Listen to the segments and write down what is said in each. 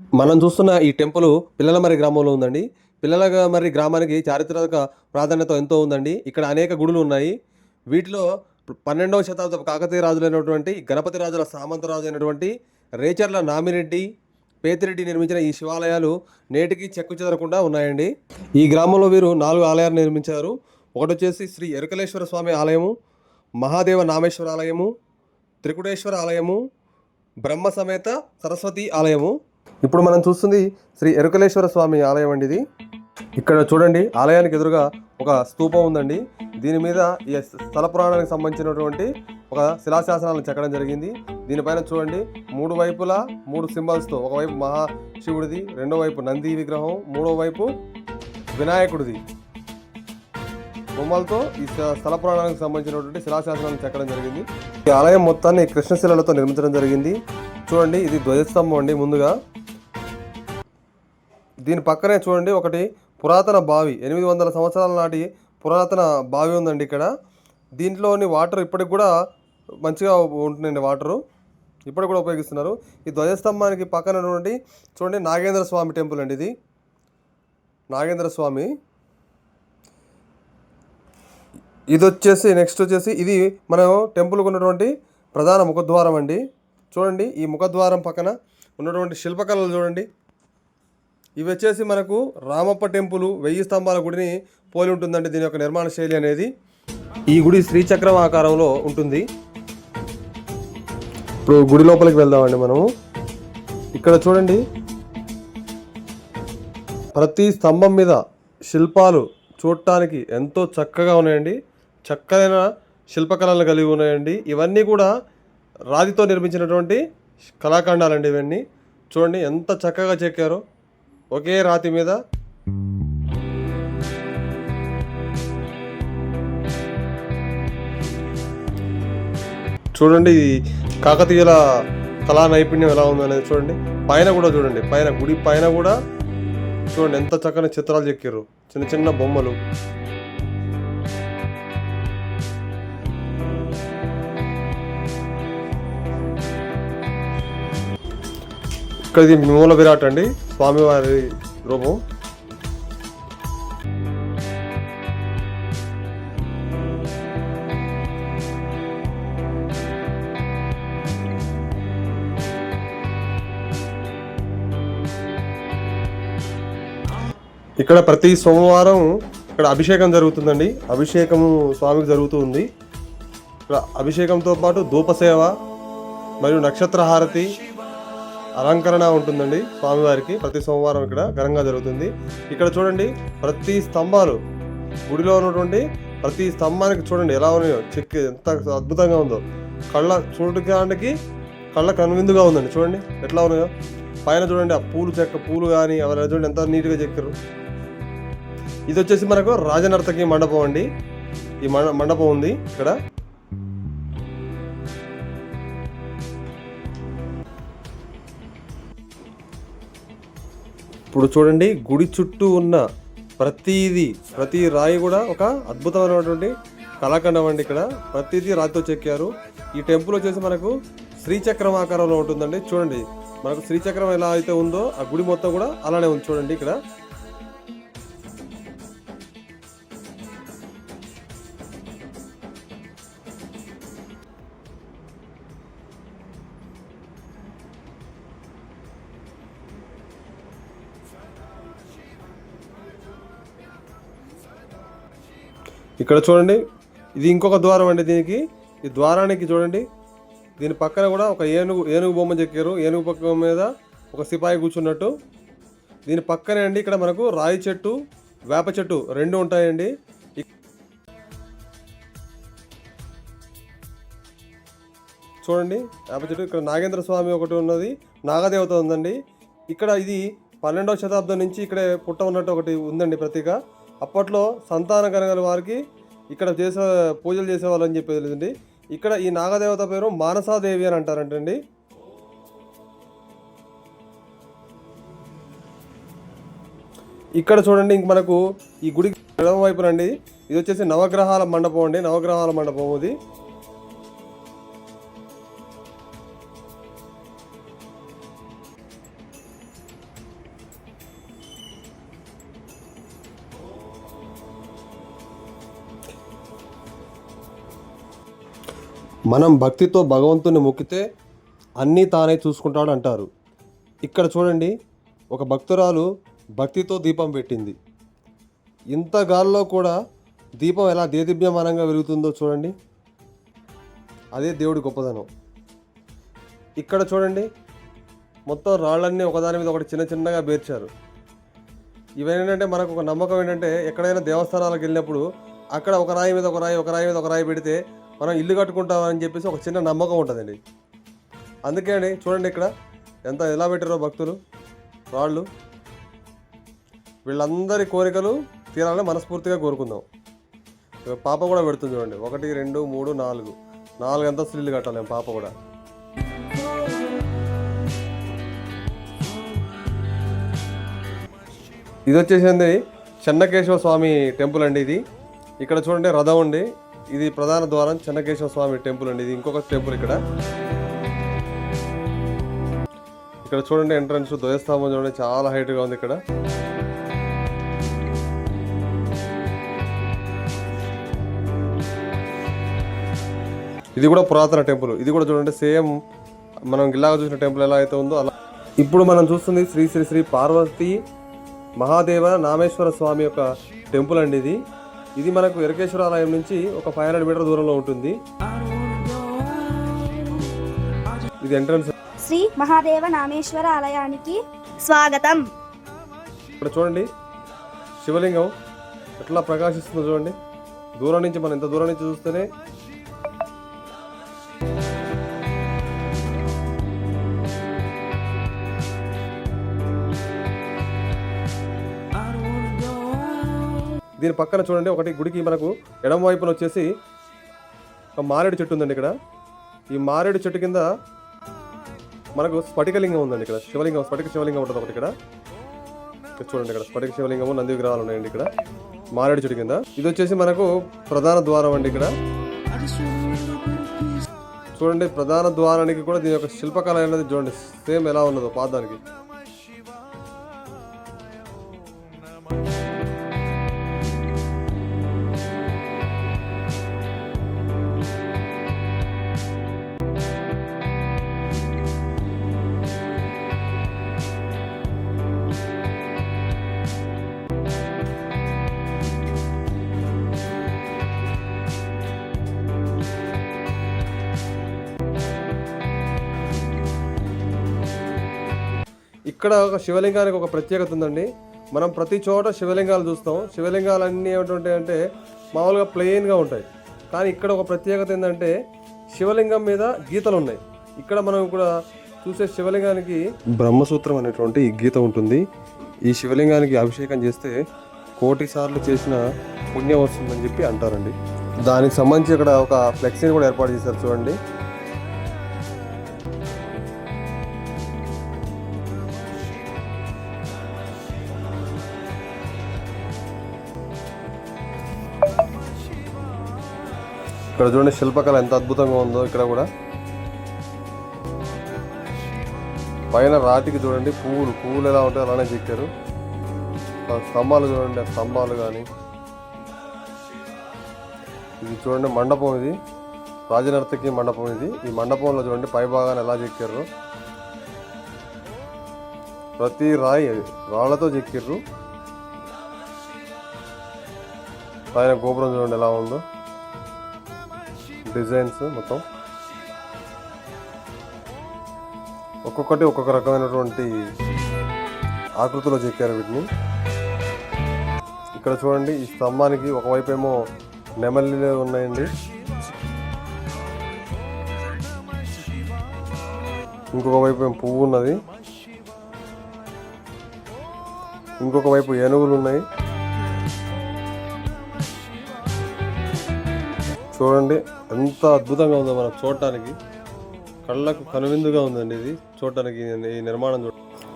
మనం చూస్తున్న ఈ టెంపుల్ పిల్లలమర్రి గ్రామంలో ఉందండి. పిల్లలమర్రి గ్రామానికి చారిత్రక ప్రాధాన్యత ఎంతో ఉందండి. ఇక్కడ అనేక గుడులు ఉన్నాయి. వీటిలో పన్నెండవ శతాబ్దపు కాకతీయ రాజులైనటువంటి గణపతి రాజుల సామంతరాజు అయినటువంటి రేచర్ల నామిరెడ్డి పేతిరెడ్డి నిర్మించిన ఈ శివాలయాలు నేటికి చెక్కు చెదరకుండా ఉన్నాయండి. ఈ గ్రామంలో వీరు నాలుగు ఆలయాలు నిర్మించారు. ఒకటి వచ్చేసి శ్రీ ఎరుకలేశ్వర స్వామి ఆలయము మహాదేవ నామేశ్వర ఆలయము త్రికుటేశ్వర ఆలయము బ్రహ్మ సమేత సరస్వతి ఆలయము. ఇప్పుడు మనం చూస్తుంది శ్రీ ఎరుకలేశ్వర స్వామి ఆలయం అండి ఇది. ఇక్కడ చూడండి ఆలయానికి ఎదురుగా ఒక స్తూపం ఉందండి. దీని మీద ఈ స్థల పురాణానికి సంబంధించినటువంటి ఒక శిలాశాసనాలను చెక్కడం జరిగింది. దీనిపైన చూడండి మూడు వైపులా మూడు సింబల్స్తో ఒకవైపు మహాశివుడిది రెండో వైపు నంది విగ్రహం మూడో వైపు వినాయకుడిది. బొమ్మలతో ఈ స్థల పురాణానికి సంబంధించినటువంటి శిలాశాసనాలను చెక్కడం జరిగింది. ఈ ఆలయం మొత్తాన్ని కృష్ణశిలలతో నిర్మించడం జరిగింది. చూడండి ఇది ధ్వజస్తంభం అండి ముందుగా. దీని పక్కనే చూడండి ఒకటి పురాతన బావి. ఎనిమిది వందల సంవత్సరాల నాటి పురాతన బావి ఉందండి ఇక్కడ. దీంట్లోని వాటర్ ఇప్పటికి కూడా మంచిగా ఉంటుందండి వాటరు. ఇప్పటికి కూడా ఉపయోగిస్తున్నారు. ఈ ధ్వజస్తంభానికి పక్కన ఉన్నటువంటి చూడండి నాగేంద్ర స్వామి టెంపుల్ అండి ఇది. నాగేంద్ర స్వామి. ఇది వచ్చేసి నెక్స్ట్ వచ్చేసి ఇది మనం టెంపుల్కి ఉన్నటువంటి ప్రధాన ముఖద్వారం అండి. చూడండి ఈ ముఖద్వారం పక్కన ఉన్నటువంటి శిల్పకళలు చూడండి. ఇవి వచ్చేసి మనకు రామప్ప టెంపుల్ వెయ్యి స్తంభాల గుడిని పోలి ఉంటుందండి దీని యొక్క నిర్మాణ శైలి అనేది. ఈ గుడి శ్రీచక్రం ఆకారంలో ఉంటుంది. ఇప్పుడు గుడి లోపలికి వెళ్దామండి మనము. ఇక్కడ చూడండి. ప్రతి స్తంభం మీద శిల్పాలు చూడటానికి ఎంతో చక్కగా ఉన్నాయండి. చక్కనైన శిల్పకళలు కలిగి ఉన్నాయండి. ఇవన్నీ కూడా రాతితో నిర్మించినటువంటి కళాఖండాలండి ఇవన్నీ. చూడండి ఎంత చక్కగా చెక్కారో. ఒకే రాతి మీద. చూడండి కాకతీయుల కళా నైపుణ్యం ఎలా ఉందనేది చూడండి. పైన కూడా చూడండి పైన గుడి పైన కూడా చూడండి ఎంత చక్కని చిత్రాలు చెక్కారు చిన్న చిన్న బొమ్మలు. ఇక్కడ ఇది మూల విరాట్ అండి. స్వామివారి రూపం. ఇక్కడ ప్రతి సోమవారం ఇక్కడ అభిషేకం జరుగుతుందండి. అభిషేకము స్వామికి జరుగుతూ ఉంది. ఇక్కడ అభిషేకంతో పాటు ధూపసేవ మరియు నక్షత్ర హారతి అలంకరణ ఉంటుందండి స్వామివారికి. ప్రతి సోమవారం ఇక్కడ ఘనంగా జరుగుతుంది. ఇక్కడ చూడండి ప్రతి స్తంభాలు గుడిలో ఉన్నటువంటి ప్రతి స్తంభానికి చూడండి ఎలా ఉన్నాయో. చెక్ ఎంత అద్భుతంగా ఉందో. కళ్ళ చూడడానికి కళ్ళ కనువిందుగా ఉందండి. చూడండి ఎట్లా ఉన్నాయో. పైన చూడండి ఆ పూలు చెక్క పూలు కానీ అవన్నీ చూడండి ఎంత నీట్గా చెక్కారు. ఇది వచ్చేసి మనకు రాజనర్తకి మండపం అండి. ఈ మండ- మండపం ఉంది ఇక్కడ. ఇప్పుడు చూడండి గుడి చుట్టూ ఉన్న ప్రతిదీ ప్రతి రాయి కూడా ఒక అద్భుతమైనటువంటి కళాఖండం అండి ఇక్కడ. ప్రతిదీ రాతితో చెక్కారు. ఈ టెంపుల్ వచ్చేసి మనకు శ్రీచక్రం ఆకారంలో ఉంటుందండి. చూడండి మనకు శ్రీచక్రం ఎలా అయితే ఉందో ఆ గుడి మొత్తం కూడా అలానే ఉంది చూడండి ఇక్కడ. ఇక్కడ చూడండి ఇది ఇంకొక ద్వారం అండి దీనికి. ఈ ద్వారానికి చూడండి దీని పక్కన కూడా ఒక ఏనుగు ఏనుగు బొమ్మ చెక్కారు. ఏనుగు పక్క మీద ఒక సిపాయి కూర్చున్నట్టు. దీని పక్కనే అండి ఇక్కడ మనకు రాయి చెట్టు వేప చెట్టు రెండు ఉంటాయండి. చూడండి వేప చెట్టు. ఇక్కడ నాగేంద్ర స్వామి ఒకటి ఉన్నది నాగదేవత ఉందండి. ఇక్కడ ఇది పన్నెండవ శతాబ్దం నుంచి ఇక్కడే పుట్ట ఉన్నట్టు ఒకటి ఉందండి ప్రతీక. అప్పట్లో సంతాన కనగల వారికి ఇక్కడ చేసే పూజలు చేసేవాళ్ళు అని చెప్పి తెలిసింది ఇక్కడ ఈ నాగదేవత పేరు మానసాదేవి అని అంటారంటండి. ఇక్కడ చూడండి ఇంక మనకు ఈ గుడి ఎడమ వైపునండి. ఇది వచ్చేసి నవగ్రహాల మండపం అండి. నవగ్రహాల మండపం ఇది మనం భక్తితో భగవంతుని మొక్కితే అన్నీ తానే చూసుకుంటాడు అంటారు ఇక్కడ చూడండి ఒక భక్తురాలు భక్తితో దీపం పెట్టింది. ఇంత గాల్లో కూడా దీపం ఎలా దేదీప్యమానంగా వెలుగుతుందో చూడండి. అదే దేవుడి గొప్పదనం. ఇక్కడ చూడండి మొత్తం రాళ్ళన్నీ ఒకదాని మీద ఒకటి చిన్న చిన్నగా పేర్చారు. ఇవేంటంటే మనకు ఒక నమ్మకం ఏంటంటే ఎక్కడైనా దేవస్థానాలకు వెళ్ళినప్పుడు అక్కడ ఒక రాయి మీద ఒక రాయి ఒక రాయి మీద ఒక రాయి పెడితే మనం ఇల్లు కట్టుకుంటామని చెప్పేసి ఒక చిన్న నమ్మకం ఉంటుందండి. అందుకే అండి చూడండి ఇక్కడ ఎంత ఎలా పెట్టారో భక్తులు రాళ్ళు. వీళ్ళందరి కోరికలు తీరాలని మనస్ఫూర్తిగా కోరుకుందాం. పాప కూడా పెడుతుంది చూడండి. ఒకటి రెండు మూడు నాలుగు. నాలుగు అంతస్తులు ఇల్లు కట్టాలి పాప కూడా. ఇది వచ్చేసింది చెన్నకేశవ స్వామి టెంపుల్ అండి ఇది. ఇక్కడ చూడండి రథం ఉంది. ఇది ప్రధాన ద్వారం చెన్నకేశవ స్వామి టెంపుల్ అండి. ఇది ఇంకొక టెంపుల్ ఇక్కడ. ఇక్కడ చూడండి ఎంట్రన్స్ ధ్వజస్తంభం చూడండి చాలా హైట్గా ఉంది ఇక్కడ. ఇది కూడా పురాతన టెంపుల్. ఇది కూడా చూడండి సేమ్ మనం గిల్లాగా చూసిన టెంపుల్ ఎలా అయితే ఉందో అలా. ఇప్పుడు మనం చూస్తుంది శ్రీ శ్రీ శ్రీ పార్వతి మహాదేవ నామేశ్వర స్వామి యొక్క టెంపుల్ అండి ఇది. ఇది మనకు ఎరకేశ్వర ఆలయం నుంచి ఒక ఫైవ్ హండ్రెడ్ మీటర్ దూరంలో ఉంటుంది. ఇది ఎంట్రన్స్. శ్రీ మహాదేవ నామేశ్వర ఆలయానికి స్వాగతం. ఇక్కడ చూడండి శివలింగం ఎట్లా ప్రకాశిస్తుందో చూడండి. దూరం నుంచి మనం ఇంత దూరం నుంచి చూస్తేనే దీని పక్కన చూడండి ఒకటి గుడికి మనకు ఎడమ వైపున వచ్చేసి ఒక మారేడు చెట్టు ఉందండి ఇక్కడ. ఈ మారేడు చెట్టు కింద మనకు స్ఫటికలింగం ఉందండి ఇక్కడ. శివలింగం స్ఫటిక శివలింగం ఉంటుంది ఒకటి ఇక్కడ. చూడండి ఇక్కడ స్ఫటిక శివలింగము నంది విగ్రహాలు ఉన్నాయండి ఇక్కడ. మారేడు చెట్టు కింద. ఇది వచ్చేసి మనకు ప్రధాన ద్వారం అండి ఇక్కడ. చూడండి ప్రధాన ద్వారానికి కూడా దీని యొక్క శిల్పకళ అనేది చూడండి సేమ్ ఎలా ఉన్నదో పాదానికి. ఇక్కడ ఒక శివలింగానికి ఒక ప్రత్యేకత ఉందండి. మనం ప్రతి చోట శివలింగాలు చూస్తాం. శివలింగాలు అన్నీ ఏమిటి అంటే మామూలుగా ప్లెయిన్గా ఉంటాయి. కానీ ఇక్కడ ఒక ప్రత్యేకత ఏంటంటే శివలింగం మీద గీతలు ఉన్నాయి. ఇక్కడ మనం కూడా చూసే శివలింగానికి బ్రహ్మసూత్రం అనేటువంటి గీత ఉంటుంది. ఈ శివలింగానికి అభిషేకం చేస్తే కోటి సార్లు చేసిన పుణ్యం వస్తుందని చెప్పి అంటారండి. దానికి సంబంధించి ఇక్కడ ఒక ఫ్లెక్సీని కూడా ఏర్పాటు చేశారు చూడండి. ఇక్కడ చూడండి శిల్పకళ ఎంత అద్భుతంగా ఉందో ఇక్కడ కూడా. పైన రాతికి చూడండి పువ్వులు పువ్వులు ఎలా ఉంటాయో అలానే చెక్కారు. స్తంభాలు చూడండి స్తంభాలు కానీ ఇది చూడండి మండపం ఇది. రాజనర్తకి మండపం ఇది. ఈ మండపంలో చూడండి పై భాగాన్ని ఎలా చెక్కారు. ప్రతి రాయి రాళ్ళతో చెక్కిర్రు. పైన గోపురం చూడండి ఎలా ఉందో. డిజైన్స్ మొత్తం. ఒక్కొక్కటి ఒక్కొక్క రకమైనటువంటి ఆకృతిలో చెక్కారు వీటిని. ఇక్కడ చూడండి ఈ స్తంభానికి ఒకవైపు ఏమో నెమలి ఉన్నాయండి. ఇంకొక వైపు ఏమో పువ్వు ఉన్నది ఇంకొక వైపు ఏనుగులు ఉన్నాయి. చూడండి ఎంత అద్భుతంగా ఉందో మనం చూడటానికి. కళ్ళకు కనువిందుగా ఉందండి ఇది చూడటానికి ఈ నిర్మాణం చూడ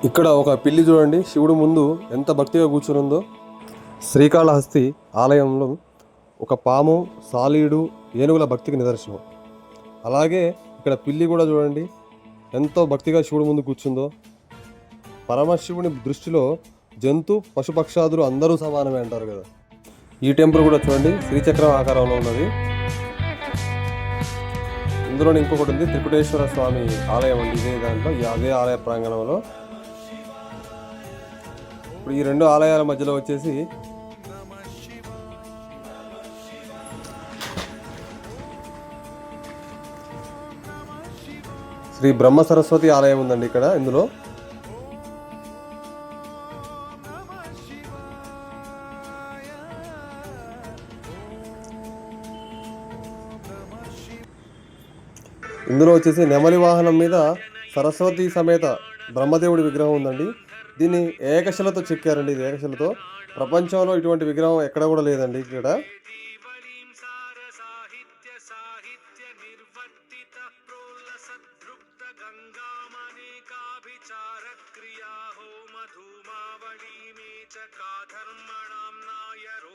ఇక్కడ ఒక పిల్లి చూడండి శివుడు ముందు ఎంత భక్తిగా కూర్చుని ఉందో. శ్రీకాళహస్తి ఆలయంలో ఒక పాము సాలీడు ఏనుగుల భక్తికి నిదర్శనం. అలాగే ఇక్కడ పిల్లి కూడా చూడండి ఎంతో భక్తిగా శివుడు ముందు కూర్చుందో. పరమశివుని దృష్టిలో జంతు పశుపక్షాదులు అందరూ సమానమే అంటారు కదా. ఈ టెంపుల్ కూడా చూడండి శ్రీచక్రం ఆకారంలో ఉన్నది. ఇందులోనే ఇంకొకటి ఉంది త్రికుటేశ్వర స్వామి ఆలయం అండి. ఇదే దాంట్లో ఈ అదే ఆలయ ప్రాంగణంలో. ఇప్పుడు ఈ రెండు ఆలయాల మధ్యలో వచ్చేసి శ్రీ బ్రహ్మ సరస్వతి ఆలయం ఉందండి ఇక్కడ ఇందులో. ఇందులో వచ్చేసి నెమలి వాహనం మీద సరస్వతి సమేత బ్రహ్మదేవుడి విగ్రహం ఉందండి. దీన్ని ఏకశిలతో చెక్కారండి ఇది ఏకశిలతో. ప్రపంచంలో ఇటువంటి విగ్రహం ఎక్కడ కూడా లేదండి ఇక్కడ. కేవలీం నాయ రో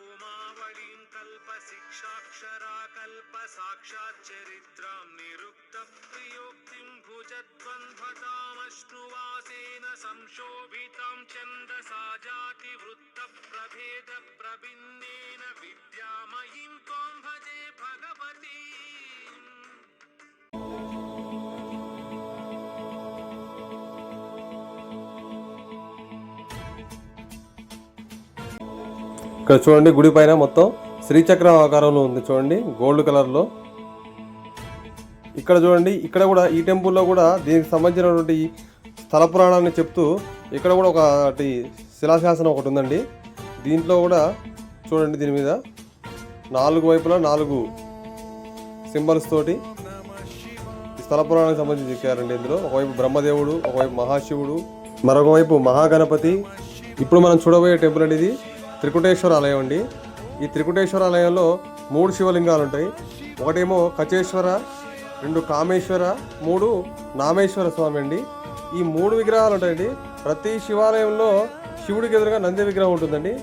కల్ప శిక్షాక్షరా కల్ప సాక్షాచ్చరిత్రాం నిరుక్త ప్రియోక్తిం భుజద్వంద్వతామశ్నువాసేన సంశోభితాం ఛందసా జాతి వృత్త ప్రభేద ప్రభిన్నేన విద్యామయీం త్వం భజే భగవతీ ఇక్కడ చూడండి గుడి పైన మొత్తం శ్రీచక్రం ఆకారంలో ఉంది చూడండి గోల్డ్ కలర్లో. ఇక్కడ చూడండి ఇక్కడ కూడా ఈ టెంపుల్లో కూడా దీనికి సంబంధించినటువంటి స్థల పురాణాన్ని చెప్తూ ఇక్కడ కూడా ఒకటి శిలాశాసనం ఒకటి ఉందండి. దీంట్లో కూడా చూడండి దీని మీద నాలుగు వైపులా నాలుగు సింబల్స్ తోటి స్థల పురాణానికి సంబంధించి చెక్కారండి ఇందులో. ఒకవైపు బ్రహ్మదేవుడు ఒకవైపు మహాశివుడు మరొక వైపు మహాగణపతి. ఇప్పుడు మనం చూడబోయే టెంపుల్ అనేది త్రికుటేశ్వర ఆలయం అండి. ఈ త్రికుటేశ్వర ఆలయంలో మూడు శివలింగాలు ఉంటాయి ఒకటేమో కచేశ్వర రెండు కామేశ్వర మూడు నామేశ్వర స్వామి అండి ఈ మూడు విగ్రహాలు ఉంటాయండి ప్రతి శివాలయంలో శివుడికి ఎదురుగా నంది విగ్రహం ఉంటుందండి.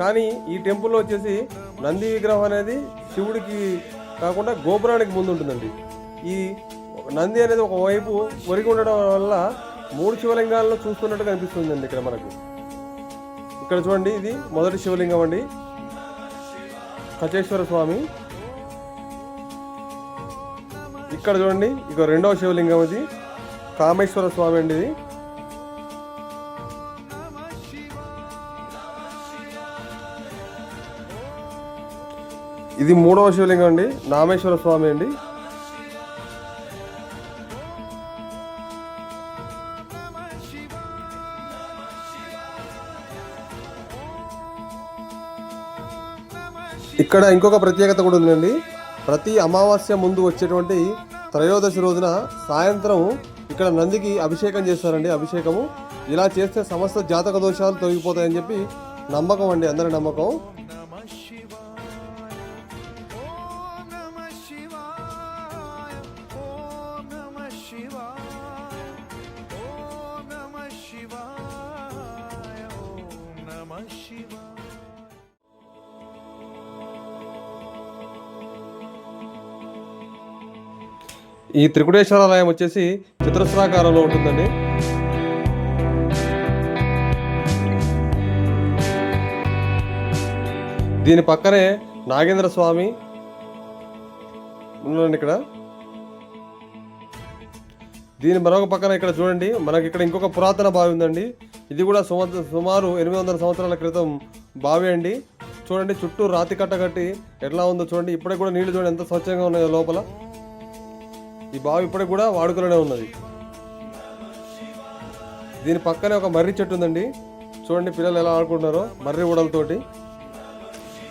కానీ ఈ టెంపుల్లో వచ్చేసి నంది విగ్రహం అనేది శివుడికి కాకుండా గోపురానికి ముందు ఉంటుందండి. ఈ నంది అనేది ఒకవైపు ఒరిగి ఉండడం వల్ల మూడు శివలింగాలను చూస్తున్నట్టు కనిపిస్తుందండి ఇక్కడ మనకు. ఇక్కడ చూడండి ఇది మొదటి శివలింగం అండి. కచేశ్వర స్వామి. ఇక్కడ చూడండి ఇక రెండవ శివలింగం ఇది. కామేశ్వర స్వామి అండి ఇది. ఇది మూడవ శివలింగం అండి నామేశ్వర స్వామి అండి. ఇక్కడ ఇంకొక ప్రత్యేకత కూడా ఉందండి. ప్రతి అమావాస్య ముందు వచ్చేటువంటి త్రయోదశి రోజున సాయంత్రం ఇక్కడ నందికి అభిషేకం చేస్తారండి అభిషేకము. ఇలా చేస్తే సమస్త జాతక దోషాలు తొలగిపోతాయని చెప్పి నమ్మకం అండి అందరి నమ్మకం. ఈ త్రికుటేశ్వర ఆలయం వచ్చేసి చతురస్రాకారంలో ఉంటుందండి. దీని పక్కనే నాగేంద్ర స్వామి ఉన్నారండి ఇక్కడ. దీని మరొక పక్కన ఇక్కడ చూడండి మనకి ఇక్కడ ఇంకొక పురాతన బావి ఉందండి. ఇది కూడా సుమ- సుమారు ఎనిమిది వందల సంవత్సరాల క్రితం బావి అండి. చూడండి చుట్టూ రాతి కట్ట కట్టి ఎట్లా ఉందో చూడండి. ఇప్పటికి కూడా నీళ్ళు చూడండి ఎంత స్వచ్ఛంగా ఉన్నాయో లోపల. ఈ బావి ఇప్పటికి కూడా వాడుకలోనే ఉన్నది. దీని పక్కనే ఒక మర్రి చెట్టు ఉందండి. చూడండి పిల్లలు ఎలా ఆడుకుంటున్నారో మర్రి ఊడలతోటి.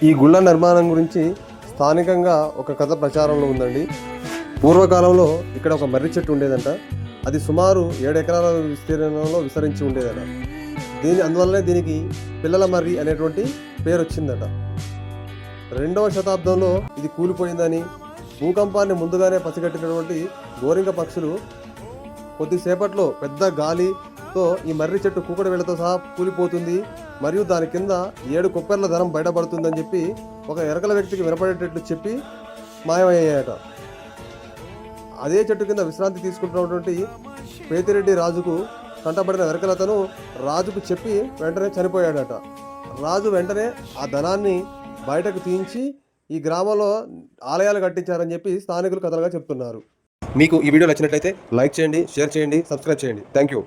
ఈ గుళ్ళ నిర్మాణం గురించి స్థానికంగా ఒక కథ ప్రచారంలో ఉందండి. పూర్వకాలంలో ఇక్కడ ఒక మర్రి చెట్టు ఉండేదంట. అది సుమారు ఏడు ఎకరాల విస్తీర్ణంలో విస్తరించి ఉండేదట. దీని అందువల్లనే దీనికి పిల్లల మర్రి అనేటువంటి పేరు వచ్చిందట రెండవ శతాబ్దంలో ఇది కూలిపోయిందని భూకంపాన్ని ముందుగానే పసిగట్టినటువంటి గోరింక పక్షులు కొద్దిసేపట్లో పెద్ద గాలితో ఈ మర్రి చెట్టు కూకటి వేళతో సహా కూలిపోతుంది. మరియు దాని కింద ఏడు కుప్పెర్ల ధనం బయటపడుతుందని చెప్పి ఒక ఎరకల వ్యక్తికి వినపడేటట్లు చెప్పి మాయమయ్యాయట. అదే చెట్టు కింద విశ్రాంతి తీసుకుంటున్నటువంటి పేతిరెడ్డి రాజుకు కంటపడిన వెరకలతను రాజుకు చెప్పి వెంటనే చనిపోయాడట. రాజు వెంటనే ఆ ధనాన్ని బయటకు తీయించి ఈ గ్రామంలో ఆలయాలు కట్టించారని చెప్పి స్థానికులు కథలుగా చెప్తున్నారు. మీకు ఈ వీడియో నచ్చినట్లయితే లైక్ చేయండి షేర్ చేయండి సబ్స్క్రైబ్ చేయండి. Thank you